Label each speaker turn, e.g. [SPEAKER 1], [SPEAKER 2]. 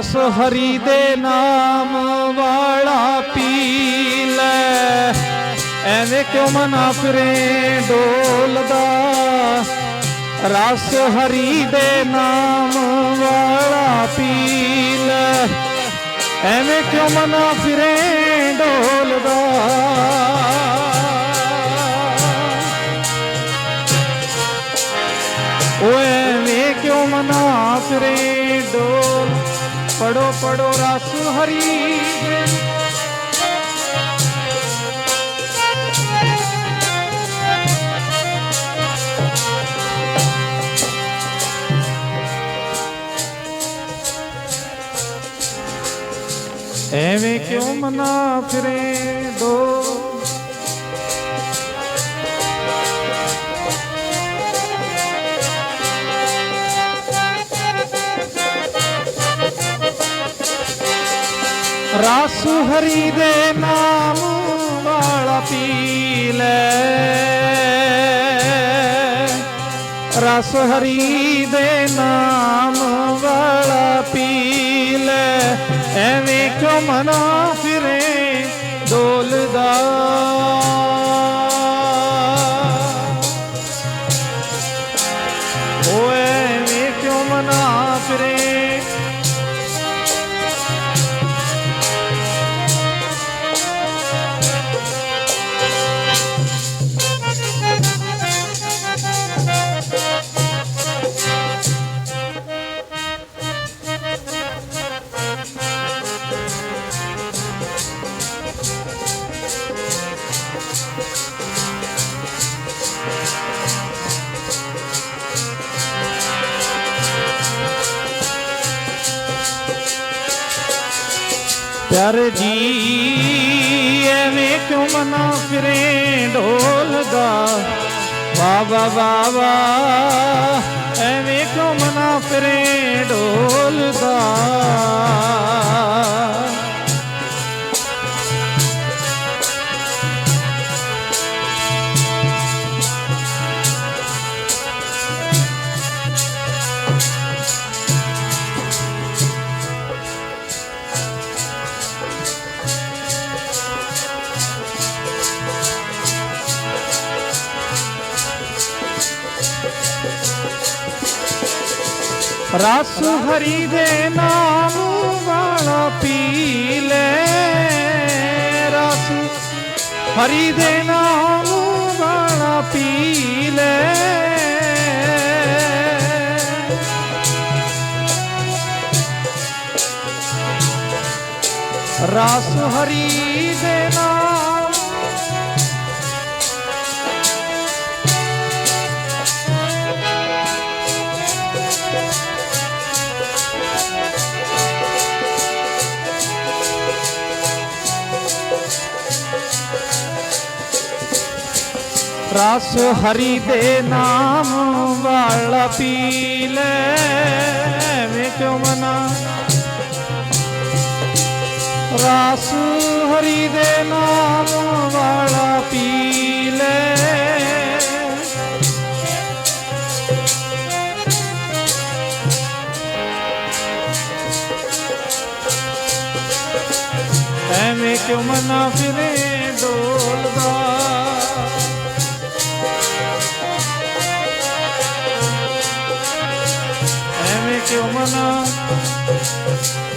[SPEAKER 1] ਰਸ ਹਰੀ ਦੇ ਨਾਮ ਵਾਲਾ ਪੀ ਲੈ। ਐਵੇਂ ਕਿਉਂ ਮਨਾ ਫਿਰੇ ਡੋਲਦਾ ਰਸ ਹਰੀ ਦੇ ਨਾਮ ਵਾਲਾ ਪੀ ਲੈ। ਐਵੇਂ ਕਿਉਂ ਮਨਾ ਫਿਰੇ ਡੋਲਦਾ ਓਏ ਵੇ ਕਿਉਂ ਮਨਾ ਫਿਰੇ ਡੋਲ પડો પડો રાસુ હરી એવે ક્યો મના ફરે દો? ਰਸ ਹਰੀ ਦੇ ਨਾਮ ਵਾਲਾ ਪੀ ਲੈ। ਰਸ ਹਰੀ ਦੇ ਨਾਮ ਵਾਲਾ ਪੀ ਲੈ। ਐਵੇਂ ਕਿਉਂ ਮਨਾ ਫਿਰੇ ਡੋਲਦਾ? ત્યારે જી એવે ક્યું મના ફિરે ઢોલ ગા બાબા બાબા એવે ક્યું મના ફિરે ઢોલ ગા રસ હરી દે નામ વણ પીલે રસ હરી દે નામ વણ પીલે રસ હરી દે નામ ਰਸ ਹਰੀ ਦੇ ਨਾਮ ਵਾਲਾ ਪੀ ਲੈ, ਐਵੇਂ ਮਨਾ? ਰਸ ਹਰੀ ਦੇ ਨਾਮ ਵਾਲਾ ਪੀ ਲੈ। ਐਵੇਂ ਕਿਉਂ ਮਨਾ ਫਿਰੇ ਡੋਲਦਾ you, my love.